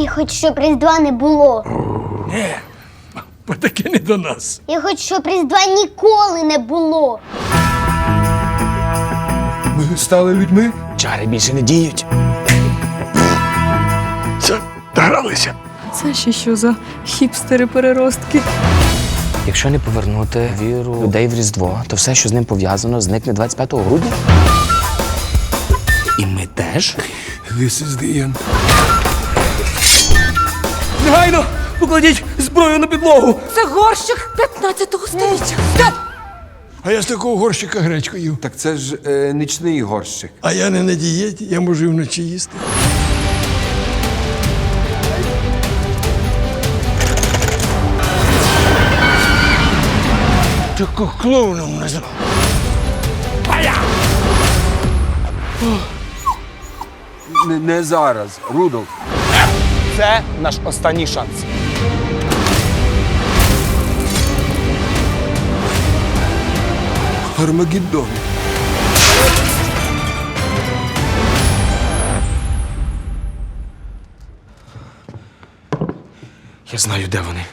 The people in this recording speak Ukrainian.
Я хочу, щоб Різдва не було. Бо таке не до нас. Я хочу, щоб Різдва ніколи не було. Ми стали людьми. Чари більше не діють. Це догралися. Це ще що за хіпстери-переростки? Якщо не повернути віру людей в Різдво, то все, що з ним пов'язано, зникне 25 грудня. І ми теж. This is the end. Негайно! Покладіть зброю на підлогу! Це горщик 15 століття. А я з такого горщика гречку їв. Так це ж е, нічний горщик. А я не на дієті, я можу і вночі їсти. Тако клоуном назвав. Не, не зараз, Рудolf. Це наш останній шанс. Армагеддон. Я знаю, де вони.